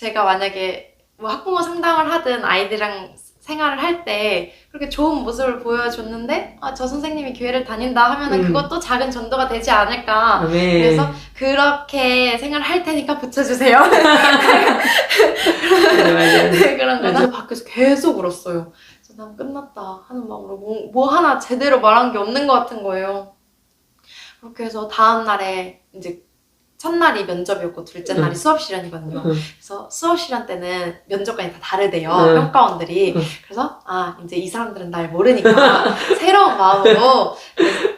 제가 만약에 뭐 학부모 상담을 하든 아이들이랑 생활을 할 때 그렇게 좋은 모습을 보여줬는데 아, 저 선생님이 교회를 다닌다 하면은 음. 그것도 작은 전도가 되지 않을까 아멘. 그래서 그렇게 생활할 테니까 붙여주세요. 맞아. 네, 그런 맞아. 밖에서 계속 울었어요. 난 끝났다 하는 마음으로 뭐, 뭐 하나 제대로 말한 게 없는 것 같은 거예요. 그렇게 해서 다음 날에 이제 첫날이 면접이었고 둘째 날이 응. 수업 시간이거든요. 응. 그래서 수업 시간 때는 면접관이 다 다르대요. 응. 평가원들이. 응. 그래서 아 이제 이 사람들은 날 모르니까 새로운 마음으로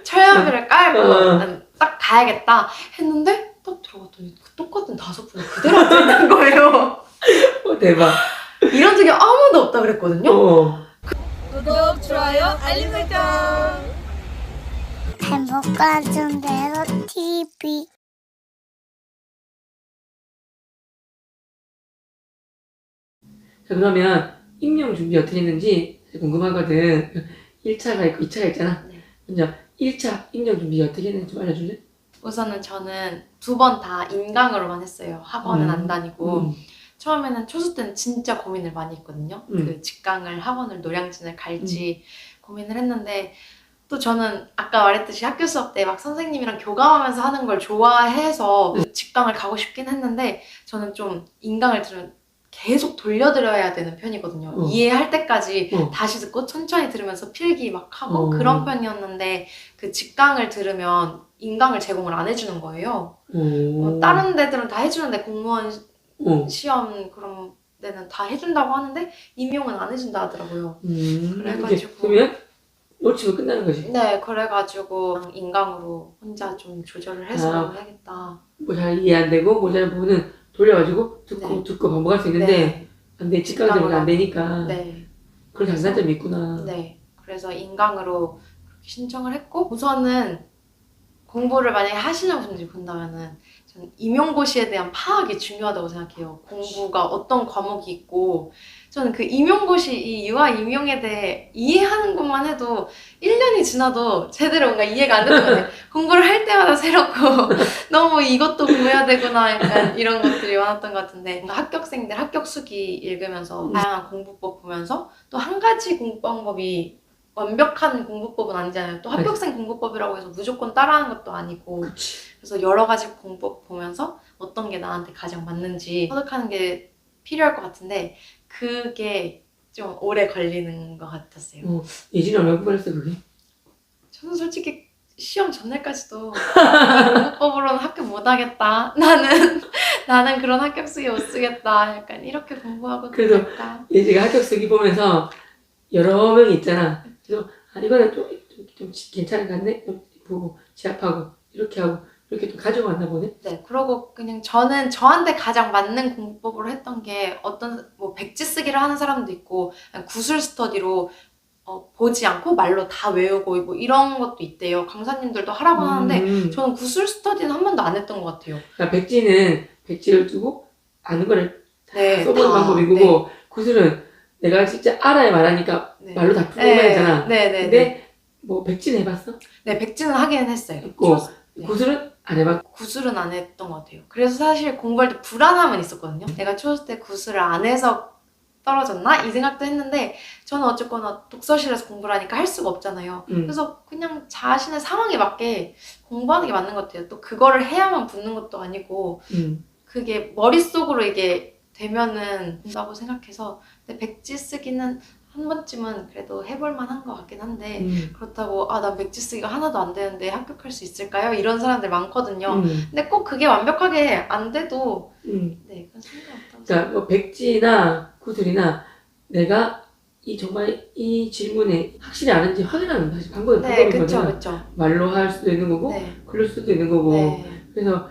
철연비를 깔고 딱 가야겠다 했는데 딱 들어갔더니 그 똑같은 다섯 분이 그대로 앉아있는 거예요. 어, 대박. 이런 적이 아무도 없다 그랬거든요. 어. 구독, 좋아요, 알림 설정. 행복한 순대로 TV 자, 그러면 임용 준비 어떻게 했는지 궁금하거든. 1차가 있고 2차가 있잖아. 네. 먼저 1차 임용 준비 어떻게 했는지 좀 알려줄래? 우선은 저는 두 번 다 인강으로만 했어요. 학원은 음. 안 다니고 음. 처음에는 초수 때는 진짜 고민을 많이 했거든요. 음. 그 직강을 학원을 노량진을 갈지 고민을 했는데 또 저는 아까 말했듯이 학교 수업 때 막 선생님이랑 교감하면서 하는 걸 좋아해서 음. 직강을 가고 싶긴 했는데 저는 좀 인강을 들으면 계속 돌려드려야 되는 편이거든요. 어. 이해할 때까지 어. 다시 듣고 천천히 들으면서 필기 막 하고 어. 그런 편이었는데 그 직강을 들으면 인강을 제공을 안 해주는 거예요. 오. 어, 다른 데들은 다 해주는데 공무원 어. 시험 그런 데는 다 해준다고 하는데 임용은 안 해준다 하더라고요. 음. 그래가지고. 놓치면 끝나는 거지. 네, 그래가지고 인강으로 혼자 좀 조절을 해서 아. 해야겠다. 뭐 잘 이해 안 되고 모자란 부분은 돌려가지고 듣고 네. 듣고 반복할 수 있는데 안 돼. 직강 때문에 안 되니까. 네, 그런 장단점이 있구나. 네. 그래서 인강으로 그렇게 신청을 했고 우선은 공부를 만약에 하시는 분들이 본다면은 저는 임용고시에 대한 파악이 중요하다고 생각해요. 공부가 어떤 과목이 있고 저는 그 임용고시 이 유아 임용에 대해 이해하는 것만 해도 1년이 지나도 제대로 뭔가 이해가 안 됐던 것 같아요. 공부를 할 때마다 새롭고 너무 이것도 보여야 되구나 약간 이런 것들이 많았던 것 같은데 뭔가 합격생들 합격 수기 읽으면서 음. 다양한 공부법 보면서 또 한 가지 공부 방법이 완벽한 공부법은 아니잖아요. 또 합격생 공부법이라고 해서 무조건 따라하는 것도 아니고 그치. 그래서 여러 가지 공법 보면서 어떤 게 나한테 가장 맞는지 터득하는 게 필요할 것 같은데 그게 좀 오래 걸리는 것 같았어요. 어. 예진이 얼마나 공부했어 그게? 저는 솔직히 시험 전날까지도 이 공부법으로는 합격 못하겠다. 나는 나는 그런 합격 수기 못 쓰겠다. 약간 이렇게 공부하고 그래도? 예지가 합격 쓰기 보면서 여러 명이 있잖아. 그래서 아 이거는 좀, 좀, 좀 괜찮은 것 같네. 좀 보고 제압하고 이렇게 하고 이렇게 좀 가져왔나 보네. 네, 그러고 그냥 저는 저한테 가장 맞는 공부법으로 했던 게 어떤 뭐 백지 쓰기를 하는 사람도 있고 그냥 구술 스터디로 어, 보지 않고 말로 다 외우고 뭐 이런 것도 있대요. 강사님들도 하라고 하는데 음. 저는 구술 스터디는 한 번도 안 했던 것 같아요. 그러니까 백지는 백지를 두고 아는 거를 네, 써보는 다, 방법이고 네, 구슬은 내가 진짜 알아야 말하니까 네. 말로 다 풀고 네, 말이잖아. 네, 네, 근데 네. 뭐 백지는 해봤어? 네, 백지는 하기는 했어요. 있고 초- 네. 구슬은 안 해봤고. 구술은 안 했던 것 같아요. 그래서 사실 공부할 때 불안함은 있었거든요. 내가 초등 때 구술을 안 해서 떨어졌나? 이 생각도 했는데 저는 어쨌거나 독서실에서 공부를 하니까 할 수가 없잖아요. 음. 그래서 그냥 자신의 상황에 맞게 공부하는 게 맞는 것 같아요. 또 그거를 해야만 붙는 것도 아니고 음. 그게 머릿속으로 이게 되면은 된다고 생각해서 근데 백지 쓰기는 한 번쯤은 그래도 해볼 만한 것 같긴 한데 음. 그렇다고 아난 백지 쓰기가 하나도 안 되는데 합격할 수 있을까요? 이런 사람들 많거든요. 음. 근데 꼭 그게 완벽하게 안 돼도 음. 네 그건 상관없다고 그러니까 뭐 백지나 구슬이나 내가 이 정말 이 질문에 확실히 아는지 확인하는 사실 방법이 네, 그쵸. 그쵸. 말로 할 수도 있는 거고 네, 글을 수도 있는 거고 네. 그래서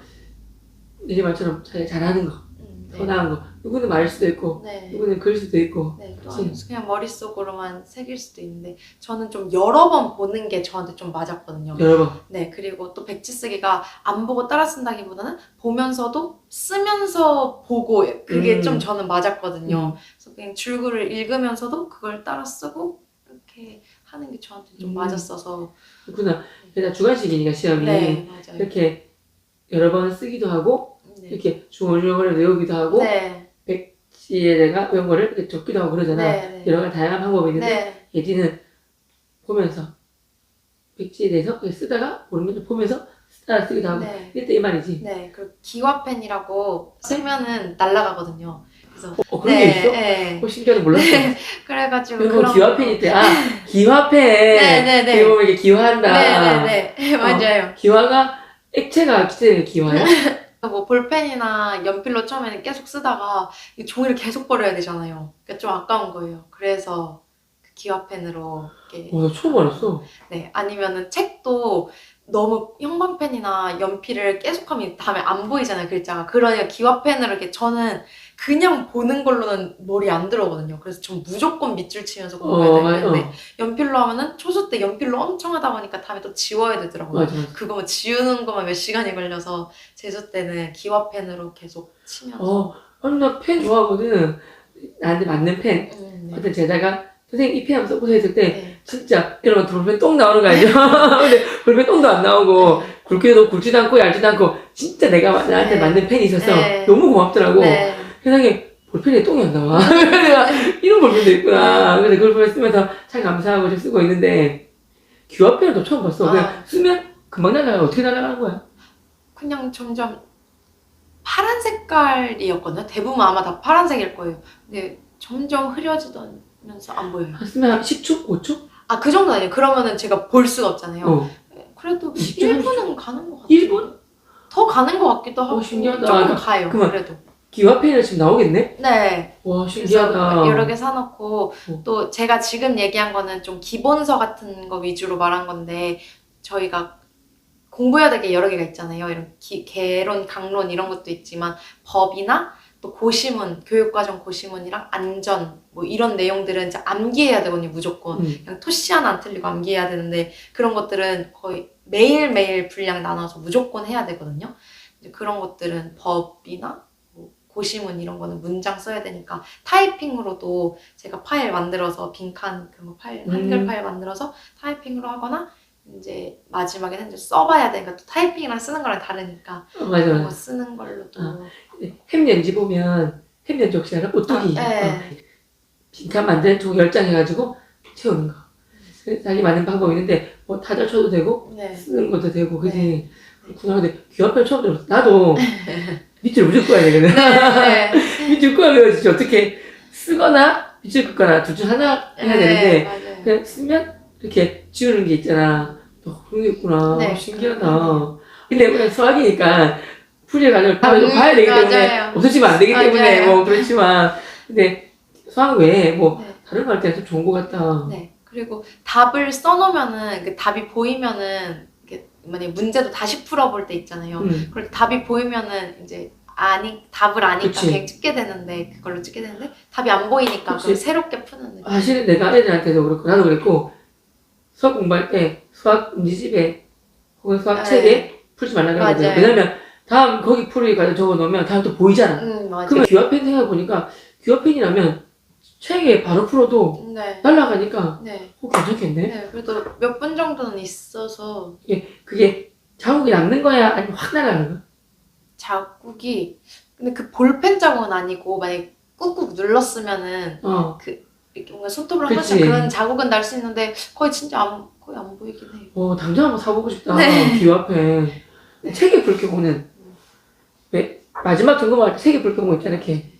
내 말처럼 잘 잘하는 거, 음, 더 네. 나은 거. 누구는 말일 수도 있고 네. 누구는 글 수도 있고. 네, 또 그치. 그냥 머릿속으로만 새길 수도 있는데 저는 좀 여러 번 보는 게 저한테 좀 맞았거든요. 여러 번. 네, 그리고 또 백지 쓰기가 안 보고 따라 쓴다기보다는 보면서도 쓰면서 보고 그게 음. 좀 저는 맞았거든요. 음. 그래서 그냥 줄글을 읽으면서도 그걸 따라 쓰고 이렇게 하는 게 저한테 좀 음. 맞았어서 그렇구나. 그래서 주관식이니까 시험이 네, 맞아요. 이렇게 여러 번 쓰기도 하고 네. 이렇게 중얼중얼 외우기도 하고 네. 백지에다가 이런 거를 이렇게 적기도 하고 그러잖아. 네. 여러 가지 다양한 방법이 있는데 네. 예지는 보면서 백지에 대해서 그냥 쓰다가 모르는 걸 보면서 쓰다가 쓰기도 하고 네. 이때 이 말이지. 네. 그리고 기와펜이라고 쓰면은 날아가거든요. 그래서 어, 그런 게 있어? 네. 어, 신기하다 몰랐어. 그래가지고 그리고 그런 기화펜이 있대. 아, 기화펜. 네네네. 이거 보면 이렇게 기화한다. 네네네. 맞아요. 기화가 액체가 기체는 기화야? 뭐 볼펜이나 연필로 처음에는 계속 쓰다가 이 종이를 계속 버려야 되잖아요. 그러니까 좀 아까운 거예요. 그래서 그 기와펜으로 이렇게 어, 나 처음 알았어. 네 아니면은 책도 너무 형광펜이나 연필을 계속하면 다음에 안 보이잖아요 글자가. 그러니까 기와펜으로 이렇게 저는 그냥 보는 걸로는 머리 안 들어오거든요. 그래서 전 무조건 밑줄 치면서 공부해야 어. 되는데 어, 연필로 하면은 초수 때 연필로 엄청 하다 보니까 다음에 또 지워야 되더라고요. 맞아. 그거 뭐 지우는 것만 몇 시간이 걸려서 제주 때는 기와펜으로 계속 치면서 어, 나펜 좋아하거든. 나한테 맞는 펜. 음, 네. 어떤 제자가 선생님 이 펜 한번 써보세요 했을 때 네. 진짜 이러면 볼펜 똥 나오는 거 알죠? 근데 볼펜 똥도 안 나오고 굵기도 굵지도 않고 얇지도 않고 진짜 내가 나한테 네. 맞는 펜이 있었어. 네. 너무 고맙더라고. 네. 세상에 볼펜에 똥이 안 나와. 내가 이런 볼펜도 있구나. 그래서 그걸 보면 쓰면서 참 감사하고 지금 쓰고 있는데 기와펜을 또 처음 봤어. 그냥 아. 쓰면 금방 날아가. 어떻게 날아가는 거야? 그냥 점점 파란 색깔이었거든요. 대부분 아마 다 파란색일 거예요. 근데 점점 흐려지면서 안 보여요. 한 쓰면 한 10초? 5초? 아 그 정도 아니에요. 그러면은 제가 볼 수가 없잖아요. 어. 그래도 20초, 1분은 가는 것 같아요. 1분? 더 가는 것 같기도 하고 어, 신기하다. 조금 그러니까 가요. 그만. 그래도. 기와펜이 지금 나오겠네? 네. 와, 신기하다. 여러 개 사놓고 어. 또 제가 지금 얘기한 거는 좀 기본서 같은 거 위주로 말한 건데 저희가 공부해야 될 게 여러 개가 있잖아요. 이런 기, 개론, 강론 이런 것도 있지만 법이나 또 고시문, 교육과정 고시문이랑 안전 뭐 이런 내용들은 이제 암기해야 되거든요. 무조건. 음. 그냥 토시 하나 안 틀리고 암기해야 되는데 그런 것들은 거의 매일매일 분량 나눠서 무조건 해야 되거든요. 그런 것들은 법이나 뭐 고시문 이런 거는 문장 써야 되니까 타이핑으로도 제가 파일 만들어서 빈칸 그런 거 파일 한글 음. 파일 만들어서 타이핑으로 하거나 이제 마지막에는 이제 써봐야 되니까 또 타이핑이랑 쓰는 거랑 다르니까 어, 맞아, 그런 거 맞아. 쓰는 걸로도 아. 햄연지 보면 햄연지 혹시 알아? 오뚜기. 아, 네. 어. 빈칸 만드는 종 10장 해가지고 채우는 거. 자기 맞는 방법이 있는데 뭐 타자 쳐도 되고 네. 쓰는 것도 되고 그지? 그렇구나. 근데 귀합편 처음 들었어. 나도 밑줄 무조건 해야 되거든. 네. 밑줄 끄면 진짜 어떻게 쓰거나 밑줄 긋거나 둘 중 하나 해야 되는데 맞아요. 그냥 쓰면 이렇게 지우는 게 있잖아. 어, 그런 게 있구나. 네. 신기하다. 근데 그냥 수학이니까 다 음, 봐야 되기 때문에 맞아요. 없어지면 안 되기 때문에 맞아요. 뭐 그렇지만 근데 수학 외에 뭐 네. 다른 거 할 때는 좀 좋은 것 같다. 네. 그리고 답을 써놓으면은 그 답이 보이면은 만약에 문제도 다시 풀어볼 때 있잖아요. 음. 그럴 때 답이 보이면은 이제 아니 답을 아니까 그치. 그냥 찍게 되는데 그걸로 찍게 되는데 답이 안 보이니까 그치. 새롭게 푸는 느낌. 사실은 내가 애들한테도 그렇고 나도 그랬고 수학 공부할 때 수학 문제집에 혹은 수학 네. 책에 풀지 말라 그러거든. 맞아요. 왜냐면 다음 거기 풀이 과정 적어 놓으면 다음 또 보이잖아. 음. 그러면 기화펜 생각해 보니까 기화펜이라면 책에 바로 풀어도 네. 날라가니까 네. 어, 괜찮겠네. 네. 그래도 몇 분 정도는 있어서 그게 자국이 남는 거야 아니면 확 날아가는 거야? 자국이 근데 그 볼펜 자국은 아니고 만약에 꾹꾹 눌렀으면은 어. 이렇게 뭔가 손톱으로 그치. 한번씩 그런 자국은 날 수 있는데 거의 진짜 안, 거의 안 보이긴 해요. 어, 당장 한번 사보고 싶다. 네. 기와펜. 네. 책에 불켜보는. 왜? 마지막 점검할 때 책에 불켜보고 있잖아, 이렇게.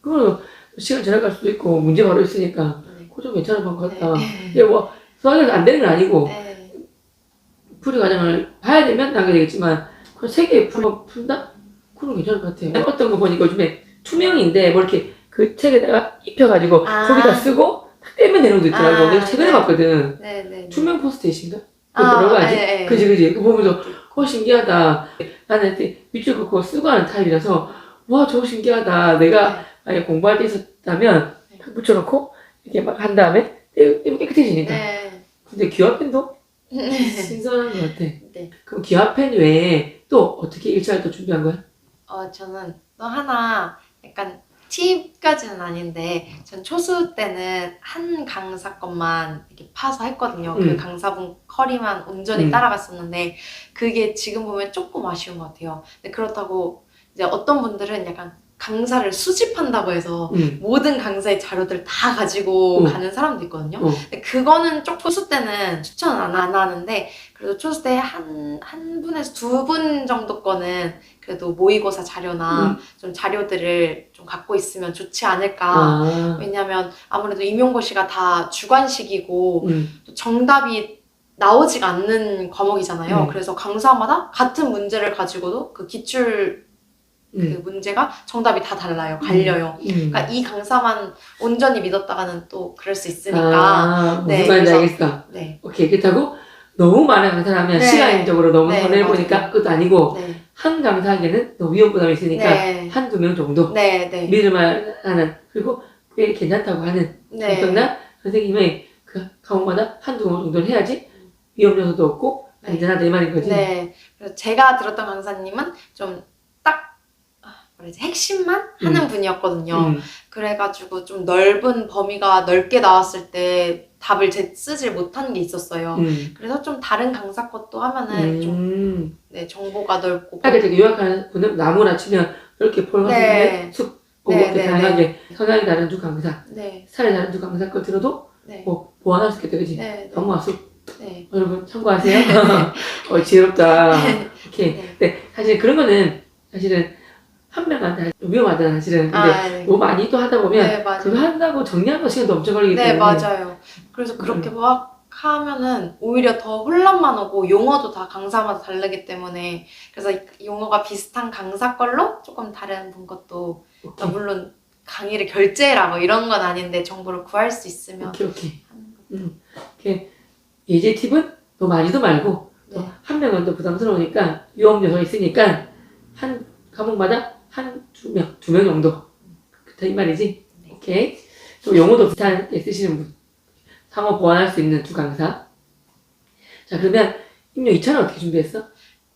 그거는 시간 지나갈 수도 있고, 문제 바로 있으니까. 네. 그거 좀 괜찮은 방법 같다. 네. 이게 뭐, 수학에서 안 되는 건 아니고, 네. 풀이 과정을 봐야 되면 나게 되겠지만, 세개 풀어 푼다? 그건 괜찮을 것 같아요. 어떤 거 보니까 요즘에 투명인데, 뭐 이렇게 그 책에다가 입혀가지고, 아. 거기다 쓰고, 딱 떼면 되는 것도 있더라고. 아, 내가 최근에 네. 봤거든. 네, 네. 투명 포스트잇인가? 그 아, 뭐라고 하지? 네, 네. 그지, 그지. 그거 보면서, 어, 신기하다. 나는 이제 밑줄 긋고 쓰고 하는 타입이라서, 와, 저거 신기하다. 내가 만약에 공부할 때 있었다면, 네. 탁 붙여놓고, 이렇게 막 한 다음에, 떼면 깨끗해지니까. 네. 근데 기화펜도 네. 신선한 것 같아. 네. 그럼 기화펜 외에 또 어떻게 일차를 또 준비한 거야? 어, 저는 또 하나 약간 팁까지는 아닌데 전 초수 때는 한 강사 것만 이렇게 파서 했거든요. 음. 그 강사분 커리만 온전히 음. 따라갔었는데 그게 지금 보면 조금 아쉬운 것 같아요. 근데 그렇다고 이제 어떤 분들은 약간 강사를 수집한다고 해서 음. 모든 강사의 자료들 다 가지고 어. 가는 사람도 있거든요. 어. 근데 그거는 쪽 초수 때는 추천 안, 안 하는데 그래도 초수 때한한 분에서 두 분 정도 거는 그래도 모의고사 자료나 음. 좀 자료들을 좀 갖고 있으면 좋지 않을까. 아. 왜냐면 아무래도 임용고시가 다 주관식이고 음. 또 정답이 나오지가 않는 과목이잖아요. 음. 그래서 강사마다 같은 문제를 가지고도 그 기출 그 음. 문제가 정답이 다 달라요. 갈려요. 음. 그러니까 이 강사만 온전히 믿었다가는 또 그럴 수 있으니까. 아, 무슨 네, 말인지 그래서- 알겠어. 네. 오케이. 그렇다고 너무 많은 강사라면 네. 시간적으로 너무 네, 손해보니까 맞아요. 그것도 아니고 네. 한 강사에게는 또 위험 부담이 있으니까 네. 한두 명 정도 네. 네. 믿을만 하는 그리고 꽤 괜찮다고 하는 네. 엄청난 선생님의 그 과목마다 한두 명 정도는 해야지 위험 요소도 없고 네. 안전하다 이 말인 거지. 네. 그래서 제가 들었던 강사님은 좀딱 뭐라지 핵심만 하는 분이었거든요. 음. 그래가지고 좀 넓은 범위가 넓게 나왔을 때 답을 제 쓰질 못한 게 있었어요. 음. 그래서 좀 다른 강사 것도 하면은 좀 음. 네, 정보가 넓고 하게 되게 요약하는 분은 나무나 치면 이렇게 폴가 네. 있는 숲 네, 그렇게 네, 다양하게 성향이 다른 두 강사, 네, 스타일이 다른 두 강사 걸 들어도 네, 뭐 보완할 수 있겠다, 그지? 네, 네, 너무 숲 네. 여러분 참고하세요. 어 지혜롭다. 오케이. 네. 근데 사실 그런 거는 사실은 한 명한테 좀 위험하잖아, 사실은. 근데 아, 네. 너무 많이 또 하다 보면 네, 맞아요. 그거 한다고 정리하는 시간도 엄청 걸리기 네, 때문에. 맞아요. 그래서 그렇게 막 하면은 오히려 더 혼란만 오고 용어도 다 강사마다 다르기 때문에 그래서 이 용어가 비슷한 강사 걸로 조금 다른 분 것도 그러니까 오케이. 물론 강의를 결제라 뭐 이런 건 아닌데 정보를 구할 수 있으면 오케이, 오케이. 하는 거. 음. 예제 팁은 너무 많이도 말고 또 네. 한 명은 또 부담스러우니까 위험 요소가 있으니까 한 과목마다 한 두 명, 두 명 정도. 그렇다 이 말이지. 네. 오케이. 또 용어도 비슷하게 쓰시는 분. 상호 보완할 수 있는 두 강사. 자, 그러면 임용 2차는 어떻게 준비했어?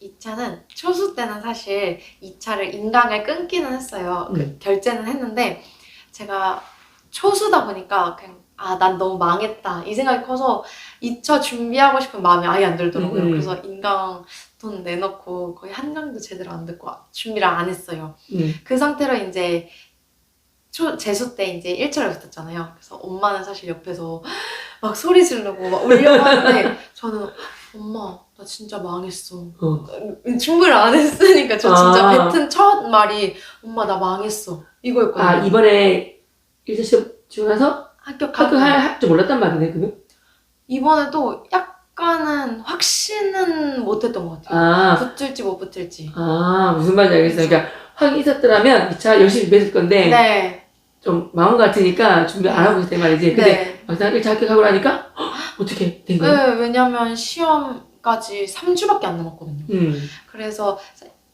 2차는 초수 때는 사실 2차를 인강을 끊기는 했어요. 그 음. 결제는 했는데 제가 초수다 보니까 그냥 아 난 너무 망했다 이 생각이 커서 2차 준비하고 싶은 마음이 아예 안 들더라고요. 음, 음. 그래서 인강 돈 내놓고 거의 한 장도 제대로 안 듣고 준비를 안 했어요. 음. 그 상태로 이제 초, 재수 때 이제 1차를 붙었잖아요. 그래서 엄마는 사실 옆에서 막 소리 지르고 막 울려고 하는데 저는 엄마 나 진짜 망했어. 어. 준비를 안 했으니까 저 진짜 아. 뱉은 첫 말이 엄마 나 망했어 이거였거든요. 아, 이번에 1차 시험 치고 나서 합격하고 합격할 할줄 몰랐단 말이네, 그러면? 이번에도 약 간은 확신은 못했던 것 같아요. 아, 붙을지 못 붙을지. 아, 무슨 말인지 알겠어. 그러니까 확 있었더라면 2차 열심히 준비했을 건데 네. 좀 마음 같으니까 준비 안 하고 있단 말이지. 근데 네. 막상 1차 합격하고 나니까 헉, 어떻게 된 거야? 네. 왜냐면 시험까지 3주밖에 안 남았거든요. 음. 그래서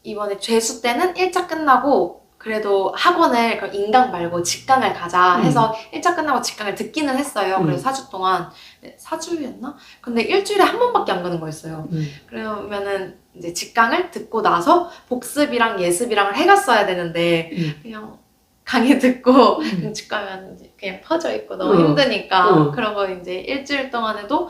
이번에 재수 때는 1차 끝나고 그래도 학원을 그럼 인강 말고 직강을 가자 음. 해서 1차 끝나고 직강을 듣기는 했어요. 음. 그래서 4주 동안 네, 4주였나? 근데 일주일에 한 번밖에 안 가는 거였어요. 음. 그러면은 이제 직강을 듣고 나서 복습이랑 예습이랑을 해갔어야 되는데 음. 그냥 강의 듣고 음. 그냥 집 가면 이제 그냥 퍼져 있고 너무 어. 힘드니까 어. 그러고 이제 일주일 동안에도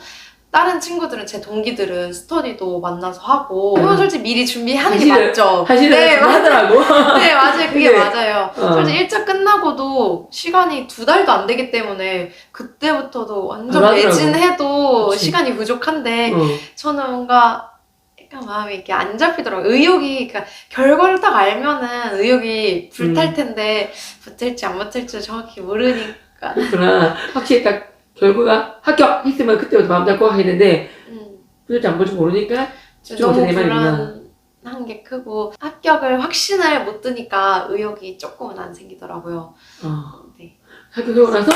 다른 친구들은 제 동기들은 스터디도 만나서 하고 그건 솔직히 미리 준비하는 게 사실은- 맞죠. 사실은 네, 좀 맞- 하더라고. 네 맞아요 그게 근데- 맞아요. 어. 솔직히 1차 끝나고도 시간이 두 달도 안 되기 때문에 그때부터도 완전 안 하더라고. 매진해도 그치. 시간이 부족한데 어. 저는 뭔가 약간 마음이 이렇게 안 잡히더라고요. 의욕이, 그러니까 결과를 딱 알면은 의욕이 불탈 음. 텐데 붙을지 안 붙을지 정확히 모르니까. 그렇구나. 확실히 딱 결과가 합격했으면 그때부터 마음 잡고 하겠는데 음, 붙을지 안 붙을지 모르니까 집중 너무 못해 내 말이구나. 불안 한 게 크고 합격을 확신을 못 드니까 의욕이 조금은 안 생기더라고요. 어. 네. 합격하고 나서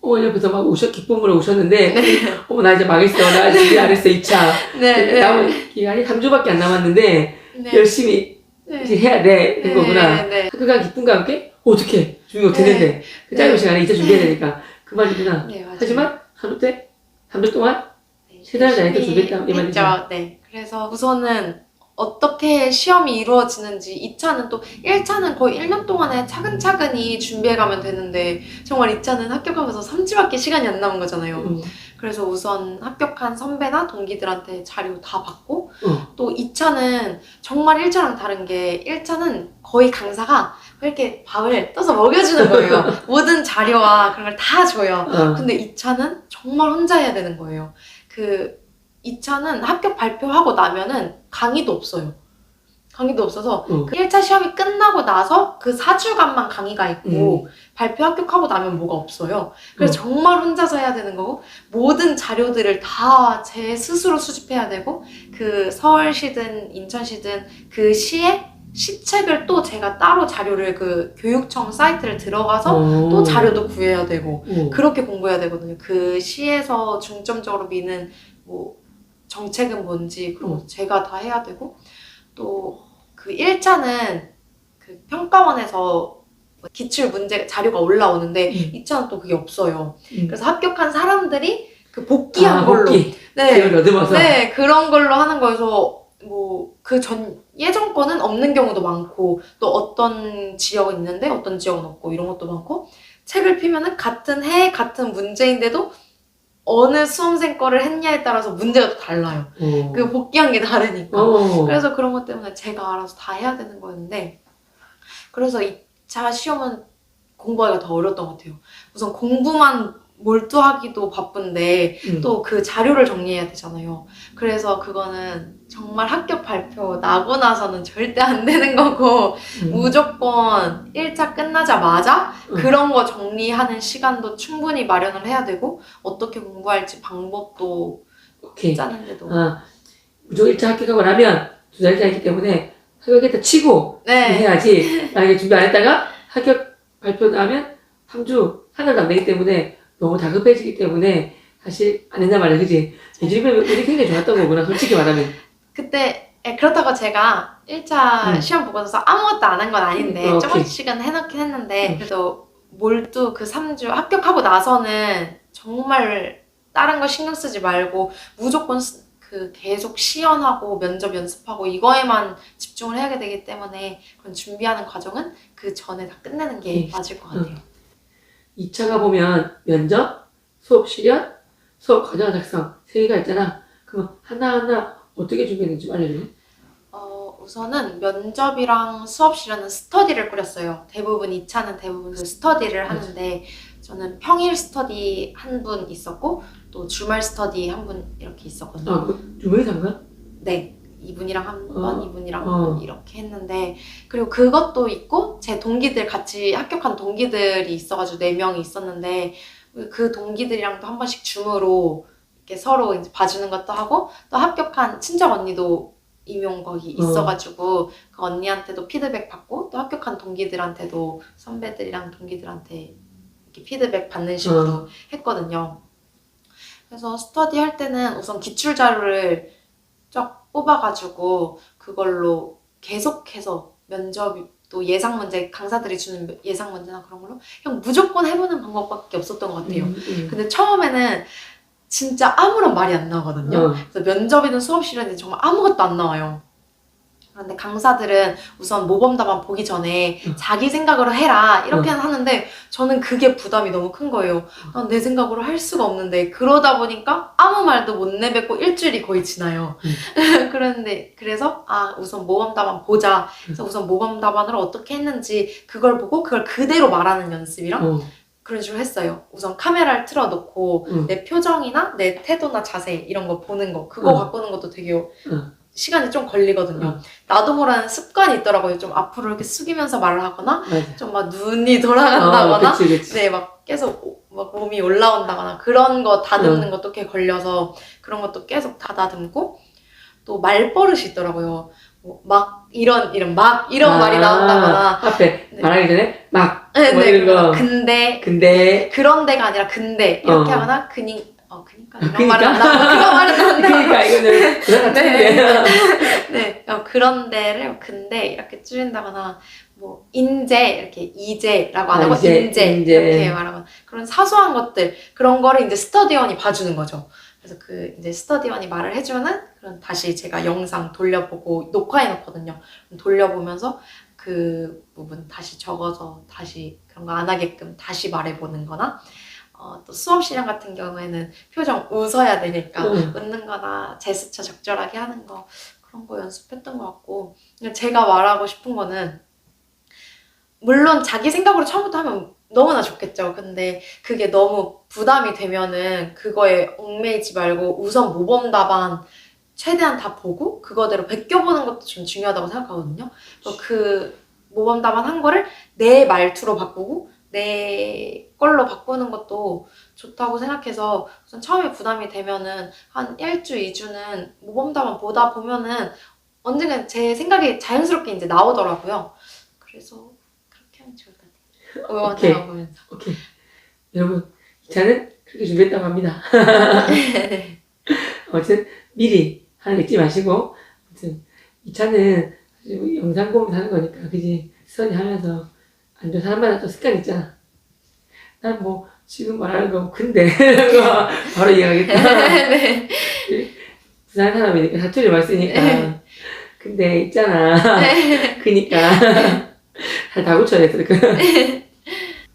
어머니 옆에서 막 오셨 기쁨으로 오셨는데 어머 나 이제 망했어. 나 준비 안 했어 2차. 네, 남은 기간이 3주밖에 안 남았는데 네. 열심히 네. 이제 해야 돼. 된 거구나. 네, 네. 합격한 기쁨과 함께 어떻게 준비 못했는데 그 짧은 네. 시간에 2차 준비해야 되니까 그 말이구나. 네, 맞아요. 하지만 하루 때 3주 동안 네, 세 달을 다니까 열심히 준비했다, 이 말이죠. 네. 그래서 우선은 어떻게 시험이 이루어지는지 2차는 또 1차는 거의 1년 동안에 차근차근히 준비해가면 되는데 정말 2차는 합격하면서 3주밖에 시간이 안 남은 거잖아요. 음, 그래서 우선 합격한 선배나 동기들한테 자료 다 받고 어. 또 2차는 정말 1차랑 다른 게 1차는 거의 강사가 이렇게 밥을 떠서 먹여주는 거예요. 모든 자료와 그런 걸 다 줘요. 어. 근데 2차는 정말 혼자 해야 되는 거예요. 그 2차는 합격 발표하고 나면은 강의도 없어요. 강의도 없어서 어. 그 1차 시험이 끝나고 나서 그 4주간만 강의가 있고 음. 발표 합격하고 나면 뭐가 없어요. 그래서 정말 혼자서 해야 되는 거고 모든 자료들을 다 제 스스로 수집해야 되고 그 서울시든 인천시든 그 시에 시책을 또 제가 따로 자료를 그 교육청 사이트를 들어가서 어. 또 자료도 구해야 되고 어. 그렇게 공부해야 되거든요. 그 시에서 중점적으로 미는 뭐 정책은 뭔지 그런 거 제가 다 해야 되고 또 그 1차는 그 평가원에서 기출 문제 자료가 올라오는데 음. 2차는 또 그게 없어요. 음. 그래서 합격한 사람들이 그 복귀한 아, 걸로 복귀. 네. 네, 그런 걸로 하는 거여서 뭐 그 전 예전 거는 없는 경우도 많고 또 어떤 지역은 있는데 어떤 지역은 없고 이런 것도 많고 책을 피면은 같은 해 같은 문제인데도 어느 수험생 거를 했냐에 따라서 문제가 또 달라요. 어. 그 복귀한 게 다르니까. 어. 그래서 그런 것 때문에 제가 알아서 다 해야 되는 거였는데 그래서 2차 시험은 공부하기가 더 어려웠던 것 같아요. 우선 공부만 몰두하기도 바쁜데 음. 또 그 자료를 정리해야 되잖아요. 그래서 그거는 정말 합격 발표 나고 나서는 절대 안 되는 거고 음. 무조건 1차 끝나자마자 음. 그런 거 정리하는 시간도 충분히 마련을 해야 되고 어떻게 공부할지 방법도 오케이. 짜는데도 아, 무조건 1차 합격하고 나면 두 달이 있기 때문에 합격했다 치고 네. 해야지. 만약에 준비 안 했다가 합격 발표 나면 한 주, 하늘도 안 되기 때문에 너무 다급해지기 때문에 사실 안 했나 말이야, 그지? 예준이면 우리 굉장히 좋았던 거구나, 솔직히 말하면. 그때 예, 그렇다고 제가 1차 음. 시험 보고서 아무것도 안 한 건 아닌데 음, 오케이. 조금씩은 해놓긴 했는데 음. 그래도 몰두 그 3주 합격하고 나서는 정말 다른 거 신경 쓰지 말고 무조건 스- 그 계속 시연하고 면접 연습하고 이거에만 집중을 해야 되기 때문에 그런 준비하는 과정은 그 전에 다 끝내는 게 음. 맞을 것 같아요. 2차가 보면 면접, 수업 실현, 수업 과정 작성 세 개가 있잖아. 그럼 하나하나 어떻게 준비했는지 좀 알려줄래? 어, 우선은 면접이랑 수업 실현은 스터디를 꾸렸어요. 대부분 2차는 대부분 그 스터디를. 하는데 저는 평일 스터디 한 분 있었고 또 주말 스터디 한 분 이렇게 있었거든요. 아, 그 주머니 상가? 네. 이분이랑 한 번, 어. 이분이랑 어. 한번 이렇게 했는데 그리고 그것도 있고 제 동기들 같이 합격한 동기들이 있어가지고 네 명이 있었는데 그 동기들이랑도 한 번씩 줌으로 이렇게 서로 이제 봐주는 것도 하고 또 합격한 친정 언니도 임용 거기 어. 있어가지고 그 언니한테도 피드백 받고 또 합격한 동기들한테도 선배들이랑 동기들한테 이렇게 피드백 받는 식으로 했거든요. 그래서 스터디 할 때는 우선 기출 자료를 쫙 뽑아가지고 그걸로 계속해서 면접이 또 예상 문제 강사들이 주는 예상 문제나 그런 걸로 그냥 무조건 해보는 방법밖에 없었던 것 같아요. 음, 음. 근데 처음에는 진짜 아무런 말이 안 나거든요. 어. 그래서 면접이든 수업 실현이든 정말 아무것도 안 나와요. 그런데 강사들은 우선 모범 답안 보기 전에 응. 자기 생각으로 해라 이렇게 하는데 저는 그게 부담이 너무 큰 거예요. 난 내 생각으로 할 수가 없는데 그러다 보니까 아무 말도 못 내뱉고 일주일이 거의 지나요. 그런데 그래서 아 우선 모범 답안 보자. 그래서 우선 모범 답안을 어떻게 했는지 그걸 보고 그걸 그대로 말하는 연습이랑 어. 그런 식으로 했어요. 우선 카메라를 틀어놓고 응. 내 표정이나 내 태도나 자세 이런 거 보는 거 그거 응. 바꾸는 것도 되게 응. 시간이 좀 걸리거든요. 응. 나도 모르는 습관이 있더라고요. 좀 앞으로 이렇게 숙이면서 말을 하거나 맞아. 좀막 눈이 돌아간다거나 어, 그치, 그치. 네, 막 계속 오- 막 몸이 올라온다거나 그런 거 다듬는 것도 꽤 걸려서 그런 것도 계속 다다듬고 또 말버릇이 있더라고요. 뭐 막 이런 이런 막 이런 말이 아, 나온다거나 앞에 네. 말하기 전에 막 네, 뭐 네, 이런 거. 근데 근데 그런 데가 아니라 근데 이렇게 어. 하거나 그니 어 그니까 이런 그니까? 말은 안 나고 그런 말은 안 나고 그러니까 이거는 그런 네. 네 어, 그런 데를 근데 이렇게 줄인다거나 뭐 인제 이렇게 이제라고 안 아, 하고 이제, 인제, 인제. 이렇게 말하거나 그런 사소한 것들 그런 거를 이제 스터디원이 봐주는 거죠. 그래서 그 이제 스터디원이 말을 해주면은 그럼 다시 제가 영상 돌려보고 녹화해 놓거든요. 돌려보면서 그 부분 다시 적어서 다시 그런 거 안 하게끔 다시 말해보는 거나 어, 또 수업 실현 같은 경우에는 표정 웃어야 되니까 응. 웃는 거나 제스처 적절하게 하는 거 그런 거 연습했던 것 같고 제가 말하고 싶은 거는 물론 자기 생각으로 처음부터 하면 너무나 좋겠죠. 근데 그게 너무 부담이 되면은 그거에 얽매이지 말고 우선 모범 답안 최대한 다 보고 그거대로 베껴보는 것도 좀 중요하다고 생각하거든요. 그 모범 답안 한 거를 내 말투로 바꾸고 내 걸로 바꾸는 것도 좋다고 생각해서 우선 처음에 부담이 되면은 한 1주, 2주는 모범 답안 보다 보면은 언젠간 제 생각이 자연스럽게 이제 나오더라고요. 그래서 그렇게 하면 좋을 것 같아요. 모범 오케이. 보면서. 오케이. 여러분, 이 차는 그렇게 준비했다고 합니다. 아무튼 미리 하는 거 잊지 마시고, 아무튼 이 차는 영상 보면서 하는 거니까, 그지? 스터디 하면서 안 좋은 사람마다 또 습관 있잖아. 난 뭐 지금 말하는 거 근데 바로 이해하겠다. 네. 부산 사람이니까 사투리 많이 쓰니까. 근데 있잖아. 그니까 잘다 고쳐야 돼. 그.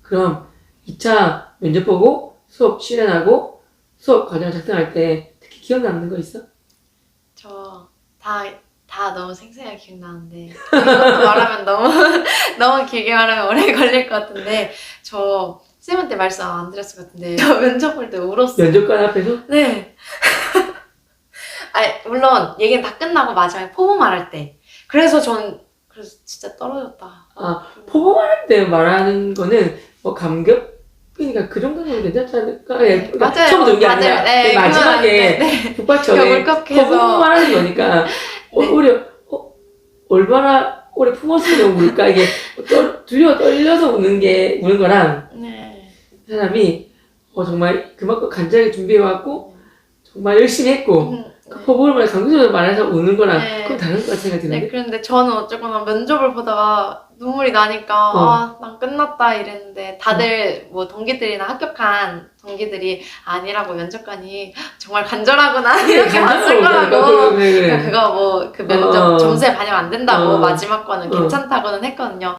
그럼 2차 면접 보고 수업 실현하고 수업 과정 작성할 때 특히 기억 남는 거 있어? 저 다, 다 너무 생생하게 기억나는데 이것도 말하면 너무 너무 길게 말하면 오래 걸릴 것 같은데 저 쌤한테 말씀 안 드렸을 것 같은데 저 면접 볼 때 울었어요. 면접관 앞에서? 네. 아니 물론 얘기는 다 끝나고 마지막에 포부 말할 때 그래서 전 그래서 진짜 떨어졌다. 아 포범할 때 말하는 거는 뭐 감격? 그러니까 그 정도는 괜찮지 않을까? 예, 그러니까 맞아요. 처음 들은 게 아니라 네, 그 마지막에 네, 네. 그러니까 울컥해서. 포범하는 거니까 어, 네. 우리 어, 얼마나 오래 품었으면 울까 이게 떨, 두려워 떨려서 우는 게 우는 거랑 네. 사람이 어, 정말 그만큼 간절하게 준비해왔고 정말 열심히 했고 음, 그 네. 포부를 강조적으로 말해서 우는 거랑 네. 그건 다른 것 같은 생각이 네, 드는데 그런데 저는 어쨌거나 면접을 보다가 눈물이 나니까 어. 아, 난 끝났다 이랬는데 다들 뭐 동기들이나 합격한 동기들이 아니라고 면접관이 정말 간절하구나 이렇게 봤을 거라고. 그래, 그래. 그러니까 그거 뭐 그 면접 어. 점수에 반영 안 된다고 어. 마지막 거는 어. 괜찮다고는 했거든요.